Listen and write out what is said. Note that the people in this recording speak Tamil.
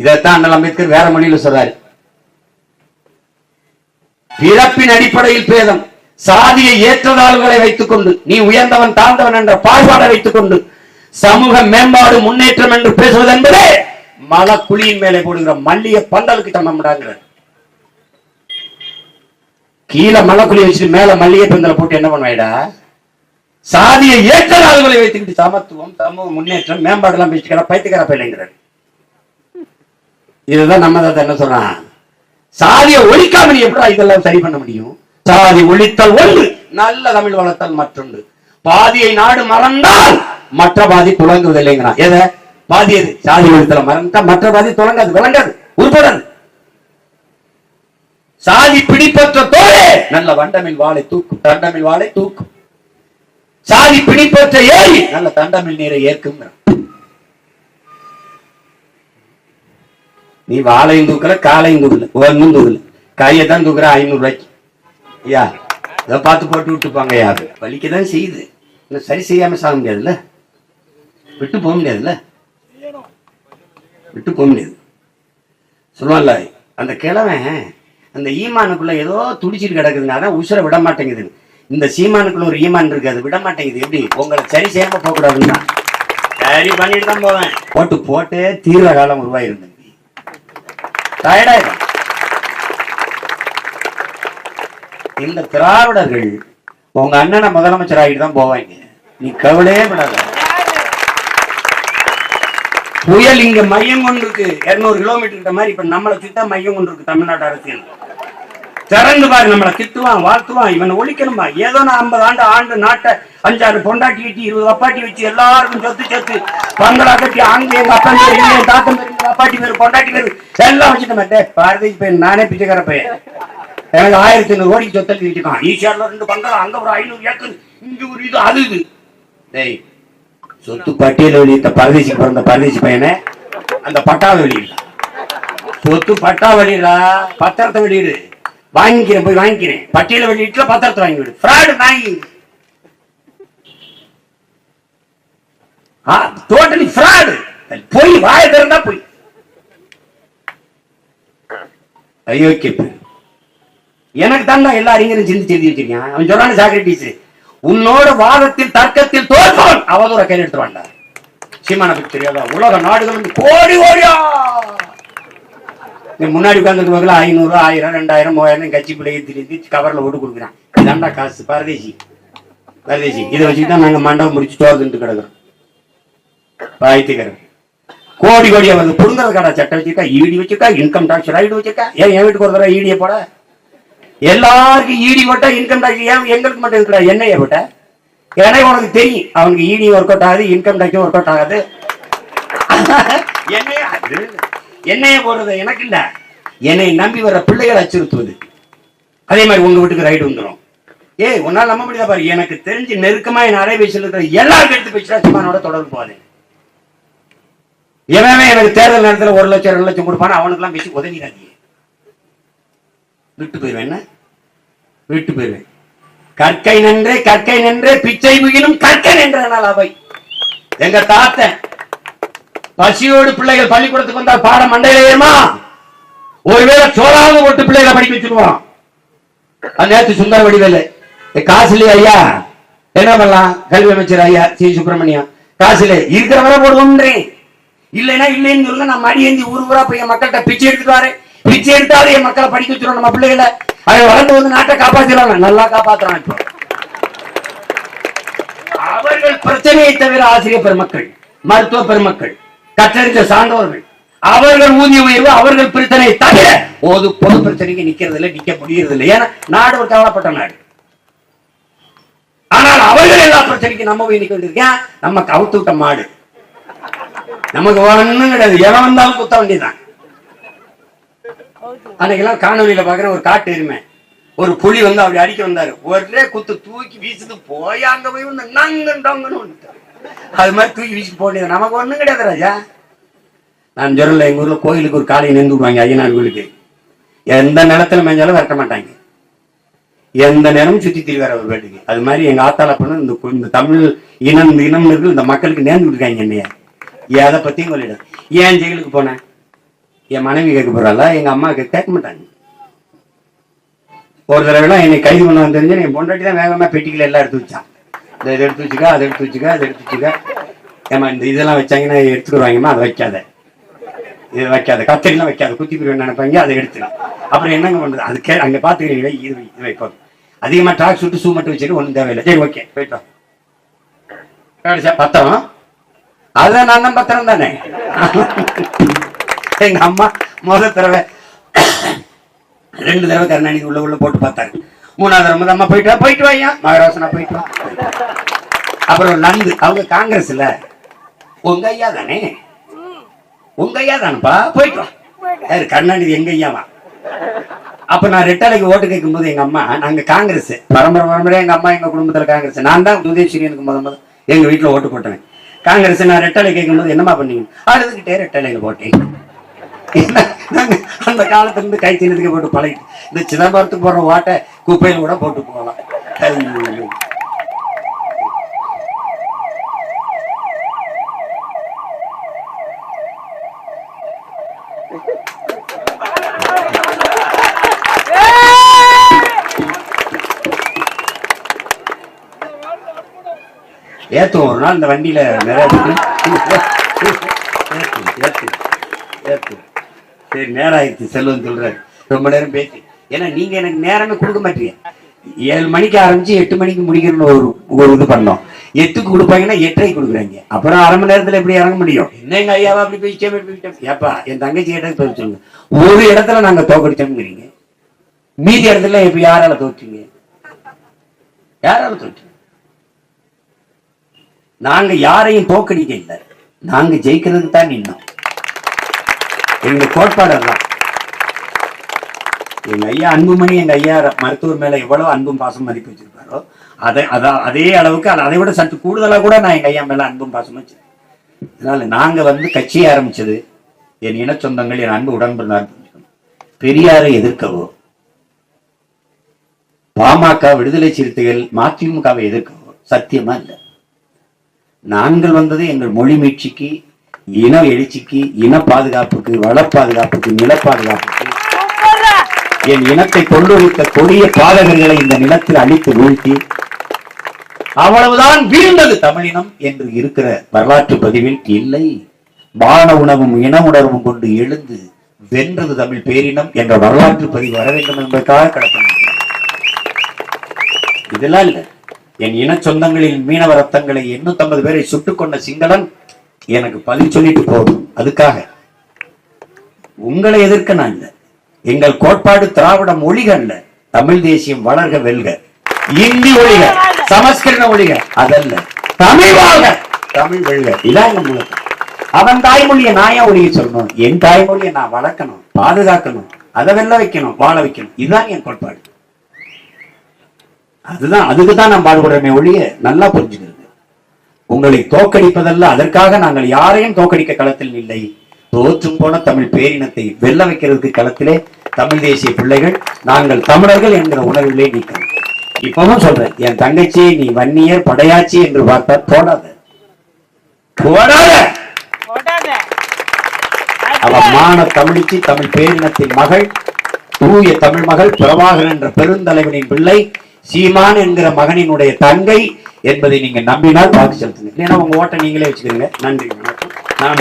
இதைத்தான் அண்ணல் அம்பேத்கர் வேற மொழியில சொல்றாரு. பிறப்பின் அடிப்படையில் பேதம் சாதியை ஏற்றதாழ்வுகளை வைத்துக் கொண்டு நீ உயர்ந்தவன் தாழ்ந்தவன் என்ற பாழ்பாடை வைத்துக் கொண்டு சமூக மேம்பாடு முன்னேற்றம் என்று பேசுவது என்பதே மலக்குழியின் மேலே போடுகிற மல்லிய பந்தலுக்கு சமம்டாங்கிற கீழே மலக்குழி வச்சுட்டு மேல மல்லிகை பந்தல போட்டு என்ன பண்ணுவாயிடா? சாதியை ஏற்றதாழ்வுகளை வைத்துக்கிட்டு சமத்துவம் சமூக முன்னேற்றம் மேம்பாடு எல்லாம் பேசிக்கிற பைத்துக்கிற பிள்ளைங்கிறார் இதுதான் நம்ம தான் என்ன சொல்றான்? சாதியை ஒழிக்காம நீ எப்படி இதெல்லாம் சரி பண்ண முடியும்? சாதி ஒழித்தல் ஒன்று நல்ல தமிழ் வளர்த்தல் மற்றொன்று. பாதியை நாடு மறந்தால் மற்ற பாதி துளங்குவதில்லைங்கிறான் எதை? பாதி எது? சாதி ஒழித்தல மறந்தா மற்ற பாதி துளங்காது விளங்காது உருப்படாது. சாதி பிடிப்பற்ற தோழே நல்ல வண்டமில் வாழை தூக்கும் தண்டமில் வாழை தூக்கும். சாதி பிடிப்பற்ற ஏறி நல்ல தண்டமில் நீரை ஏற்கும் நீ வாழையும் தூக்கல காலையும் தூக்கல ஒன்றும் தூக்கல. கையை தான் தூக்குற ஐநூறு ரூபாய்க்கு. ஐயா இதை பார்த்து போட்டு விட்டுப்பாங்க ஐயா வலிக்க தான் செய்யுது. இன்னும் சரி செய்யாம சாக முடியாதுல்ல? விட்டு போக முடியாதுல்ல? விட்டு போக முடியாது. சொல்லுவான்ல அந்த கிழவன் அந்த ஈமானுக்குள்ள ஏதோ துடிச்சிட்டு கிடக்குதுங்க அதான் உசுரை விட மாட்டேங்குது. இந்த சீமானுக்குள்ள ஒரு ஈமான் இருக்கு அது விட மாட்டேங்குது. எப்படி? உங்களை சரி செய்யாம போகக்கூடாதுன்னா சரி பண்ணிட்டு தான் போவேன். போட்டு போட்டே தீர்வ காலம் உருவாயிருந்தேன் டயர்டாயிடும் இந்த திராவிடர்கள் உங்க அண்ணனை முதலமைச்சர் ஆகிட்டு தான் போவாங்க. நீ கவலையே விடாத புயல் இங்க மையம் கொண்டிருக்கு இருநூறு கிலோமீட்டர் கிட்ட மாதிரி இப்ப நம்மளை சுத்தா மையம் கொண்டிருக்கு தமிழ்நாடு அரசியல். திறந்து பாரு நம்மளை திட்டுவான் வாழ்த்துவான் இவனை ஒழிக்கணுமா ஏதோ நான் ஐம்பது ஆண்டு ஆண்டு நாட்டை அஞ்சாறு பொண்டாட்டி கட்டி இருபது அப்பாட்டி வச்சு எல்லாருக்கும் சொத்து சேர்த்து பங்களா கட்டி அங்க எங்க அப்பா பேர் அப்பாட்டி பேர் பொண்டாட்டி பேர் எல்லாம் வச்சுட்ட மாட்டேன் பாரதி பையன் நானே பிச்சைக்கார பையன். எனக்கு ஆயிரத்தி ஐநூறு கோடி சொத்தல் இருக்கான் ஈஷார்ல ரெண்டு பங்களா அங்க ஒரு ஐநூறு ஏக்கர் இங்க ஒரு இது அது இது. டேய் சொத்து பட்டியல் வெளியிட்ட பரதேசிக்கு பிறந்த பரதேசி பையனை அந்த பட்டாவை வெளியிடல சொத்து பட்டா வெளியிடா பத்திரத்தை வெளியிடு. வாங்கிக்கிறேன் போய் வாங்கிக்கிறேன். பட்டியல வெளியிட்டுல பத்திரத்தை வாங்கி விடு. ஃப்ராடு வாங்கி டோட்டலி ஃப்ராடு போய் வாய திறந்தா போய். அயோக்கிய எனக்கு தாண்டா எல்லா அறிஞரும் சிந்திச்சு எழுதி வச்சிருக்கேன் அவன் சொல்றான சாக்ரட்டிஸ் உன்னோட வாதத்தில் தர்க்கத்தில் தோற்பவன் அவதூற கையில் எடுத்துருவான்டா சீமான தெரியாதா? உலக நாடுகள் கோடி ஓடியா நீ முன்னாடி உட்காந்துட்டு போகல ஐநூறு ஆயிரம் ரெண்டாயிரம் மூவாயிரம் கட்சி பிள்ளைங்க தெரிஞ்சு கவர்ல ஓட்டு கொடுக்குறான். இதாண்டா காசு பரதேசி. பரதேசி இதை வச்சுட்டு தான் நாங்க மண்டபம் முடிச்சு தோர்ந்துட்டு கிடக்குறோம். பாய்த்துக்கிறோம். கோடி கோடி வருது புடுங்கறது கடை சட்டை வச்சிருக்கா? ஈடி வச்சிருக்கா? இன்கம் டாக்ஸ் ரைடு வச்சிருக்கா? ஏன் என் வீட்டுக்கு ஒரு தடவை ஈடியை போட? எல்லாருக்கும் ஈடி போட்டா இன்கம் டாக்ஸ் ஏன் எங்களுக்கு மட்டும் இருக்கிற என்னைய போட்ட? ஏன்னா உனக்கு தெரியும். அவனுக்கு ஈடி ஒர்க் அவுட் ஆகுது இன்கம் டாக்ஸும் ஒர்க் அவுட் ஆகாது. என்னைய அது. என்னைய போடுறது எனக்கு இல்ல. என்னை நம்பி வர பிள்ளைகளை அச்சுறுத்துவது. அதே மாதிரி உங்க வீட்டுக்கு ரைடு வந்துடும் ஏய் உன்னால நம்ப முடியாத பாரு? எனக்கு தெரிஞ்சு நெருக்கமா என் அலைபேசியில் இருக்கிற எல்லாரும் எடுத்து பேசினா சும்மானோட தொடர்பு போகாது எவன் எனக்கு தேர்தல் நேரத்துல ஒரு லட்சம் ரெண்டு லட்சம் கொடுப்பான அவனுக்கெல்லாம் பேசி உதவிடாதீங்க. விட்டு போயிடுவேன் என்ன? விட்டு போயிடுவேன் கற்கை நின்றே கற்கை நின்றே பிச்சை முகிலும் கற்கை நின்றனால் அவை. எங்க தாத்தன் பசியோடு பிள்ளைகள் பள்ளிக்கூடத்துக்கு வந்தால் பாடம் மண்டையில ஏறுமா? ஒருவேளை சோறாவது ஒட்டு பிள்ளைகளை படிக்க வச்சிருவான். அது நேற்று சுந்தர வடிவேலு. காசுலி ஐயா? என்ன பண்ணலாம்? கல்வி அமைச்சர் ஐயா சி. சுப்பிரமணியம். காசுலே இல்லை இருக்கிற போடுவோம்ன்றேன். இல்லைன்னா இல்லைன்னு சொல்லுங்க நான் மடி ஏந்தி ஊர் ஊரா போய் என் மக்கள்கிட்ட பிச்சை எடுத்துட்டு வரேன். பிச்சை எடுத்தாலும் என் மக்களை படிக்க வச்சிருவோம் நம்ம பிள்ளைகளை. அதை வளர்ந்து வந்து நாட்டை காப்பாத்திடுவாங்க. நல்லா காப்பாத்துறான் இப்போ. அவர்கள் பிரச்சனையை தவிர ஆசிரியர் பெருமக்கள் மருத்துவ பெருமக்கள் கற்றறிந்த சார்ந்தவர்கள் அவர்கள் ஊதிய உயர்வு அவர்கள் பிரச்சனை தவிர ஒரு பொது பிரச்சனைக்கு நிக்கிறது இல்லை நிக்க முடியறது இல்லை ஏன்னா நாடு ஒரு கவலைப்பட்ட நாடு. ஆனால் அவர்கள் எல்லா பிரச்சனைக்கும் நம்ம போய் நிக்க வேண்டியிருக்கேன் நம்ம கவுத்து விட்ட மாடு. நமக்கு ஒண்ணும் கிடையாது. எவன் வந்தாலும் குத்த வேண்டியதுதான். அன்னைக்கெல்லாம் காணொலியில பாக்குறேன் ஒரு காட்டு எருமை. ஒரு புலி வந்து அப்படி அடிக்க வந்தாரு. ஒரே குத்து தூக்கி வீசுது போய் அங்க போய் வந்து நங்கு டங்குன்னு வந்துட்டாரு. அது மாதிரி தூக்கி வீசி போனது நமக்கு ஒண்ணும் கிடையாது ராஜா. நான் சொல்லல எங்க ஊர்ல கோயிலுக்கு ஒரு காலையை நின்று விடுவாங்க ஐயனார் கோயிலுக்கு. எந்த நிலத்துல மேஞ்சாலும் விரட்ட மாட்டாங்க. எந்த நேரமும் சுத்தி திரிவார் அவர் வீட்டுக்கு. அது மாதிரி எங்க ஆத்தால பண்ண இந்த தமிழ் இனம் இந்த இனம் இருக்கு இந்த மக்களுக்கு நேர்ந்து விட்டுருக்காங்க என்னைய. எதை பத்தியும் சொல்லிடும் ஏன் ஜெயிலுக்கு போனேன் என் மனைவி கேட்க போறாளா? எங்க அம்மா கேட்க மாட்டாங்க. ஒரு தடவைலாம் என்னை கைது பண்ண தெரிஞ்சு என் பொண்டாட்டி தான் வேகமாக பெட்டிக்கில் எல்லாம் எடுத்து வச்சான் இதை எடுத்து வச்சுக்க அதை எடுத்து வச்சுக்க அதை எடுத்து வச்சுக்க. ஏமா இந்த இதெல்லாம் வச்சாங்கன்னா எடுத்துக்கிடுவாங்கம்மா அதை வைக்காத. இது வைக்காத. கத்தரிலாம் வைக்காத. குத்தி பிரிவு நினைப்பாங்க? அதை எடுத்துலாம் அப்புறம் என்னங்க பண்ணுறது அது கே அங்க பார்த்துக்கிறீங்களே இது இது வைப்போம். அதிகமா டாக் சுட்டு ஷூ மட்டும் வச்சுட்டு ஒன்றும் தேவையில்லை. சரி ஓகே. போயிட்டோம் கடைசியா பத்திரம் அதுதான் நான் பத்திரம் தானே? எங்க அம்மா முதல் தடவை ரெண்டு தடவை கருணாநிதி உள்ள உள்ள போட்டு பார்த்தாங்க மூணாவது தடவை அம்மா போயிட்டு வா போயிட்டு வாயா மகராசனா போயிட்டு வா. அப்புறம் நந்து அவங்க காங்கிரஸ்ல. உங்க ஐயா தானே? உங்க ஐயா தானப்பா? போயிட்டு வா. யாரு கருணாநிதி எங்க ஐயாவா? அப்ப நான் ரெட்டாலைக்கு ஓட்டு கேட்கும் போது எங்க அம்மா நாங்க காங்கிரஸ். பரம்பரை பரம்பரையா எங்க அம்மா எங்க குடும்பத்துல காங்கிரஸ். நான் தான் உதயசூரியனுக்கு முத முத எங்க வீட்டுல ஓட்டு போட்டேன் காங்கிரஸ் நான் ரெட்டலை கேட்கும் போது என்னம்மா பண்ணீங்க? அழுதுகிட்டே ரெட்டலையில் போட்டேன். அந்த காலத்துல இருந்து கை தின்னதுக்கு போட்டு பழகிட்டு. இந்த சிதம்பரத்துக்கு போடுற ஓட்டை குப்பையில கூட போட்டு போகலாம். ஐயோ. ஒரு நாள் இந்த வண்டியில நிறைய ஏத்து, ஏத்து, சரி நேரம் ஆயிடுச்சு செல்வம் சொல்றாரு. ரொம்ப நேரம் பேசி ஏன்னா நீங்க எனக்கு நேரமே கொடுக்க மாட்டீங்க. ஏழு மணிக்கு ஆரம்பிச்சு எட்டு மணிக்கு முடிக்கணும்னு ஒரு ஒரு இது பண்ணோம். எட்டுக்கு கொடுப்பாங்கன்னா எட்டரை கொடுக்குறாங்க. அப்புறம் அரை மணி நேரத்தில் எப்படி இறங்க முடியும்? என்ன எங்க ஐயாவா அப்படி போயிட்டே அப்படி போயிட்டே ஏப்பா என் தங்கச்சி கிட்ட போய் சொல்லுங்க. ஒரு இடத்துல நாங்கள் தோக்கடிச்சோம்ங்கிறீங்க. மீதி இடத்துல இப்போ யாரால தோற்றுங்க யாரால தோற்றீங்க நாங்க யாரையும் தோக்கடிக்க இல்லை. நாங்க ஜெயிக்கிறதுக்கு தான் நின்னோம் எங்க கோட்பாடெல்லாம். எங்க ஐயா அன்புமணி எங்க ஐயா மருத்துவர் மேல எவ்வளவு அன்பும் பாசம் மதிப்பு வச்சிருப்பாரோ அதை அதான் அதே அளவுக்கு அதை விட சற்று கூடுதலா கூட நான் எங்க ஐயா மேல அன்பும் பாசம் வச்சிருக்கேன். அதனால நாங்க வந்து கட்சியை ஆரம்பிச்சது என் இன சொந்தங்கள் என் அன்பு உடன்பிறந்தார். பெரியாரை எதிர்க்கவோ பாமக விடுதலை சிறுத்தைகள் மதிமுகவை எதிர்க்கவோ சத்தியமா இல்லை. நாங்கள் வந்தது எங்கள் மொழி மீட்சிக்கு இன எழுச்சிக்கு இன பாதுகாப்புக்கு வள பாதுகாப்புக்கு நில பாதுகாப்புக்கு. என் இனத்தை கொண்டு கொடிய பாதகர்களை இந்த நிலத்தில் அழித்து வீழ்த்தி அவ்வளவுதான் வீழ்ந்தது தமிழினம் என்று இருக்கிற வரலாற்று பதிவில் இல்லை. மான உணவும் இன உணர்வும் கொண்டு எழுந்து வென்றது தமிழ் பேரினம் என்ற வரலாற்று பதிவு வர வேண்டும் என்பதற்காக கடத்தணும் இதெல்லாம் இல்ல. என் இன சொந்தங்களில் மீனவ ரத்தங்களை எண்ணூத்தம்பது பேரை சுட்டுக் கொண்ட சிங்களன் எனக்கு பதில் சொல்லிட்டு போதும். அதுக்காக உங்களை எதிர்க்க நான் இல்ல. எங்கள் கோட்பாடு திராவிட மொழிக அல்ல. தமிழ் தேசியம் வளர்க வெல்க. இந்தி ஒழிக சமஸ்கிருத ஒழிக அதல்ல. தமிழ் வாழ்க. தமிழ் வெல்க. இதான் எங்க முழக்கம் அவன் தாய்மொழியை நான் ஏன் ஒழிய சொல்லணும்? என் தாய்மொழியை நான் வளர்க்கணும் பாதுகாக்கணும் அதை வெல்ல வைக்கணும் வாழ வைக்கணும். இதுதான் என் கோட்பாடு. அதுதான் அதுக்கு தான் நான் பாடுபடுறேனே ஒழிய நல்லா புரிஞ்சுக்கிறது உங்களை தோக்கடிப்பதல்ல அதற்காக நாங்கள் யாரையும் தோக்கடிக்க களத்தில் இல்லை. தோற்று போன தமிழ் பேரினத்தை வெல்ல வைக்கிறதுக்கு களத்திலே தமிழ் தேசிய பிள்ளைகள் நாங்கள் தமிழர்கள் என்கிற உணர்விலே நீக்கிறோம் இப்பவும் சொல்றேன் என் தங்கச்சியை நீ வன்னியர் படையாச்சி என்று பார்த்தா போடாத! போடாத. அவ மான தமிழிச்சி தமிழ் பேரினத்தின் மகள் தூய தமிழ் மகள் பிரபாகரன் என்ற பெருந்தலைவனின் பிள்ளை சீமான் என்கிற மகனினுடைய தங்கை என்பதை நீங்க நம்பினால் வாக்கு செலுத்துங்க ஏன்னா உங்க ஓட்டை நீங்களே வச்சுக்கிறீங்க. நன்றி வணக்கம். நான்